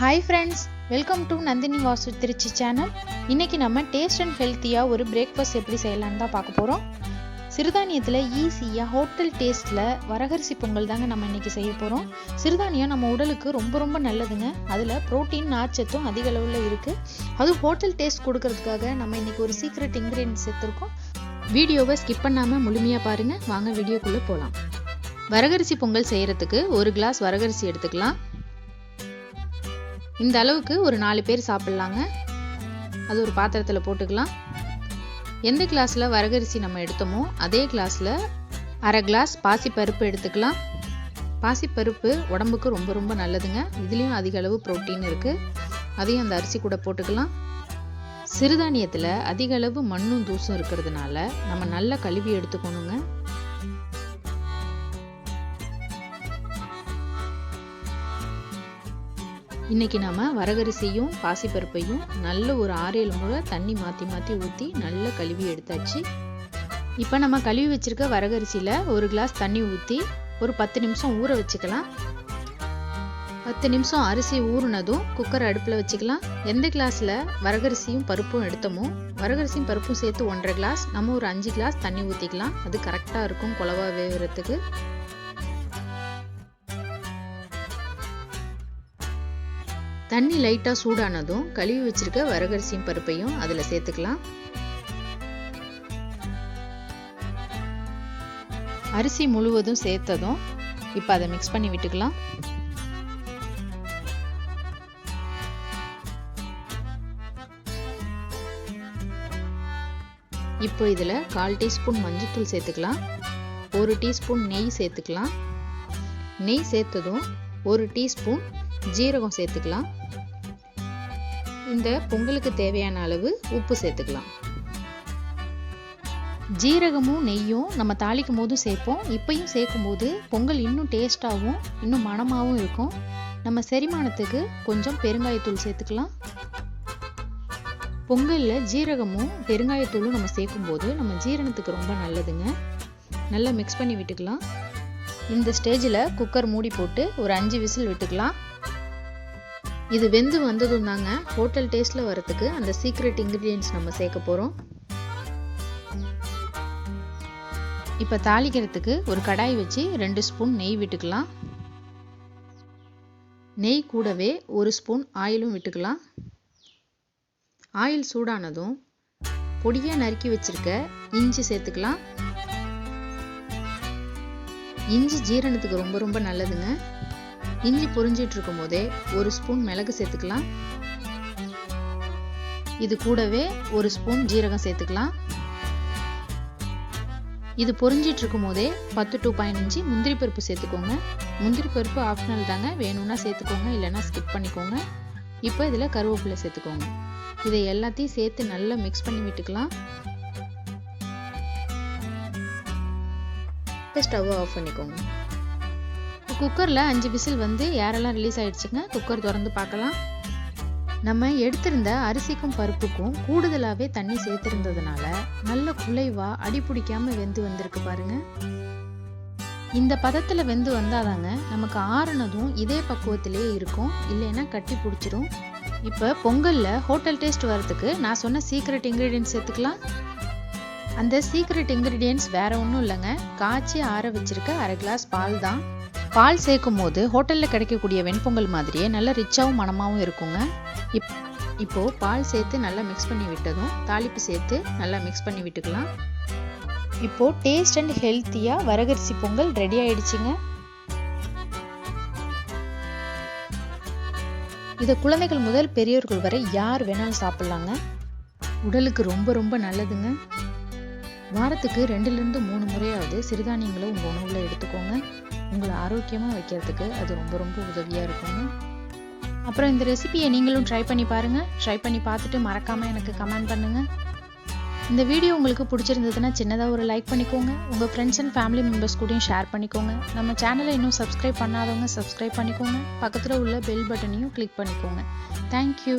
Hi friends welcome to Nandini Vasu Trichy channel இன்னைக்கு நம்ம taste and ஹெல்த்தியாக ஒரு பிரேக்ஃபாஸ்ட் எப்படி செய்யலான்னு தான் பார்க்க போகிறோம் சிறுதானியத்தில் ஈஸியாக ஹோட்டல் டேஸ்ட்டில் வரகரிசி பொங்கல் தாங்க நம்ம இன்றைக்கி செய்ய போகிறோம் சிறுதானியம் நம்ம உடலுக்கு ரொம்ப ரொம்ப நல்லதுங்க. அதில் ப்ரோட்டீன் நார்ச்சத்தும் அதிக அளவில் இருக்குது அதுவும் ஹோட்டல் டேஸ்ட் கொடுக்கறதுக்காக நம்ம இன்னைக்கு ஒரு சீக்ரெட் இன்க்ரீடியன்ஸ் சேர்த்துருக்கோம் வீடியோவை ஸ்கிப் பண்ணாமல் முழுமையாக பாருங்கள் வாங்க வீடியோக்குள்ளே போகலாம் வரகரிசி பொங்கல் செய்கிறதுக்கு ஒரு கிளாஸ் வரகரிசி எடுத்துக்கலாம். இந்த அளவுக்கு ஒரு நாலு பேர் சாப்பிட்லாங்க. அது ஒரு பாத்திரத்தில் போட்டுக்கலாம். எந்த கிளாஸில் வரகரிசி நம்ம எடுத்தோமோ அதே கிளாஸில் அரை கிளாஸ் பாசிப்பருப்பு எடுத்துக்கலாம். பாசிப்பருப்பு உடம்புக்கு ரொம்ப ரொம்ப நல்லதுங்க. இதுலேயும் அதிக அளவு ப்ரோட்டீன் இருக்குது அதையும் அந்த அரிசி கூட போட்டுக்கலாம். சிறுதானியத்தில் அதிக அளவு மண்ணும் தூசும் இருக்கிறதுனால நம்ம நல்லா கழுவி எடுத்துக்கணுங்க. இன்றைக்கி நம்ம வரகரிசியும் பாசிப்பருப்பையும் நல்ல ஒரு ஆறேழு முறை தண்ணி மாற்றி மாற்றி ஊற்றி நல்லா கழுவி எடுத்தாச்சு. இப்போ நம்ம கழுவி வச்சுருக்க வரகரிசியில் ஒரு கிளாஸ் தண்ணி ஊற்றி ஒரு பத்து நிமிஷம் ஊற வச்சுக்கலாம். பத்து நிமிஷம் அரிசி ஊறுனதும் குக்கர் அடுப்பில் வச்சுக்கலாம். எந்த கிளாஸில் வரகரிசியும் பருப்பும் எடுத்தோமோ வரகரிசியும் பருப்பும் சேர்த்து ஒன்றரை கிளாஸ் நம்ம ஒரு அஞ்சு கிளாஸ் தண்ணி ஊற்றிக்கலாம் அது கரெக்டாக இருக்கும் குழவா வேகிறதுக்கு தண்ணி லைட்டாக சூடானதும் கழுவி வச்சிருக்க வரகரிசியும் பருப்பையும் அதில் சேர்த்துக்கலாம். அரிசி முழுவதும் சேர்த்ததும் இப்போ அதை மிக்ஸ் பண்ணி விட்டுக்கலாம். இப்போ இதில் கால் டீஸ்பூன் மஞ்சள்தூள் சேர்த்துக்கலாம். ஒரு டீஸ்பூன் நெய் சேர்த்துக்கலாம். நெய் சேர்த்ததும் ஒரு டீஸ்பூன் ஜீரகம் சேர்த்துக்கலாம். இந்த பொங்கலுக்கு தேவையான அளவு உப்பு சேர்த்துக்கலாம். ஜீரகமும் நெய்யும் நம்ம தாளிக்கும் போதும் சேர்ப்போம். இப்பையும் சேர்க்கும் போது பொங்கல் இன்னும் டேஸ்டாகவும் இன்னும் மணமாகவும் இருக்கும். நம்ம செரிமானத்துக்கு கொஞ்சம் பெருங்காயத்தூள் சேர்த்துக்கலாம். பொங்கலில் ஜீரகமும் பெருங்காயத்தூளும் நம்ம சேர்க்கும்போது நம்ம ஜீரணத்துக்கு ரொம்ப நல்லதுங்க. நல்லா மிக்ஸ் பண்ணி விட்டுக்கலாம். இந்த ஸ்டேஜில் குக்கர் மூடி போட்டு ஒரு அஞ்சு விசில் விட்டுக்கலாம். இது வெந்து வந்ததும் தாங்க ஹோட்டல் டேஸ்ட்டில் வரத்துக்கு அந்த சீக்ரெட் இன்க்ரீடியன்ஸ் நம்ம சேர்க்க போகிறோம் இப்போ தாளிக்கிறதுக்கு ஒரு கடாய் வச்சு ரெண்டு ஸ்பூன் நெய் விட்டுக்கலாம். நெய் கூடவே ஒரு ஸ்பூன் ஆயிலும் விட்டுக்கலாம். ஆயில் சூடானதும் பொடியாக நறுக்கி வச்சிருக்க இஞ்சி சேர்த்துக்கலாம். இஞ்சி ஜீரணத்துக்கு ரொம்ப ரொம்ப நல்லதுங்க. இஞ்சி பொரிஞ்சிட்டு இருக்கும் போதே ஒரு ஸ்பூன் மிளகு சேர்த்துக்கலாம். இது கூடவே ஒரு ஸ்பூன் ஜீரகம் சேர்த்துக்கலாம். இது பொரிஞ்சிட்டு இருக்கும் போதே பத்து டு பதினஞ்சு முந்திரி பருப்பு சேர்த்துக்கோங்க. முந்திரி பருப்பு ஆப்ஷனல் தாங்க. வேணும்னா சேர்த்துக்கோங்க இல்லைன்னா ஸ்கிப் பண்ணிக்கோங்க. இப்போ இதில் கருவேப்பிலை சேர்த்துக்கோங்க. இதை எல்லாத்தையும் சேர்த்து நல்லா மிக்ஸ் பண்ணி விட்டுக்கலாம். ஸ்டவ் ஆஃப் பண்ணிக்கோங்க. குக்கரில் அஞ்சு விசில் வந்து ஏரெல்லாம் ரிலீஸ் ஆகிடுச்சுங்க குக்கர் திறந்து பார்க்கலாம். நம்ம எடுத்திருந்த அரிசிக்கும் பருப்புக்கும் கூடுதலாகவே தண்ணி சேர்த்துருந்ததுனால நல்ல குலைவாக அடி பிடிக்காமல் வெந்து வந்திருக்கு பாருங்க. இந்த பதத்தில் வெந்து வந்தாதாங்க நமக்கு ஆறுனதும் இதே பக்குவத்திலேயே இருக்கும். இல்லைன்னா கட்டி பிடிச்சிரும். இப்போ பொங்கலில் ஹோட்டல் டேஸ்ட் வரதுக்கு நான் சொன்ன சீக்ரெட் இன்க்ரீடியன்ஸ் சேர்த்துக்கலாம். அந்த சீக்ரெட் இன்க்ரீடியன்ஸ் வேற ஒன்றும் இல்லைங்க. காய்ச்சி ஆற வச்சிருக்க அரை கிளாஸ் பால் தான் பால் சேர்க்கும் போது ஹோட்டலில் கிடைக்கக்கூடிய வெண்பொங்கல் மாதிரியே நல்ல ரிச்சாகவும் மனமாகவும் இருக்குங்க. இப் இப்போது பால் சேர்த்து நல்லா மிக்ஸ் பண்ணி விட்டதும் தாளிப்பு சேர்த்து நல்லா மிக்ஸ் பண்ணி விட்டுக்கலாம். இப்போது டேஸ்ட் அண்ட் ஹெல்த்தியாக வரகரிசி பொங்கல் ரெடி ஆயிடுச்சுங்க. இதை குழந்தைகள் முதல் பெரியவர்கள் வரை யார் வேணாலும் சாப்பிட்லாங்க. உடலுக்கு ரொம்ப ரொம்ப நல்லதுங்க. வாரத்துக்கு ரெண்டுலேருந்து மூணு முறையாவது சிறுதானியங்களை உங்கள் உணவில் எடுத்துக்கோங்க. உங்களை ஆரோக்கியமாக வைக்கிறதுக்கு அது ரொம்ப ரொம்ப உதவியாக இருக்குங்க அப்புறம் இந்த ரெசிபியை நீங்களும் ட்ரை பண்ணி பாருங்கள் ட்ரை பண்ணி பார்த்துட்டு மறக்காமல் எனக்கு கமெண்ட் பண்ணுங்கள் இந்த வீடியோ உங்களுக்கு பிடிச்சிருந்ததுன்னா சின்னதாக ஒரு லைக் பண்ணிக்கோங்க. உங்கள் ஃப்ரெண்ட்ஸ் அண்ட் ஃபேமிலி மெம்பர்ஸ் கூடயும் ஷேர் பண்ணிக்கோங்க. நம்ம சேனலை இன்னும் சப்ஸ்கிரைப் பண்ணாதவங்க சப்ஸ்கிரைப் பண்ணிக்கோங்க. பக்கத்தில் உள்ள பெல் பட்டனையும் கிளிக் பண்ணிக்கோங்க. தேங்க்யூ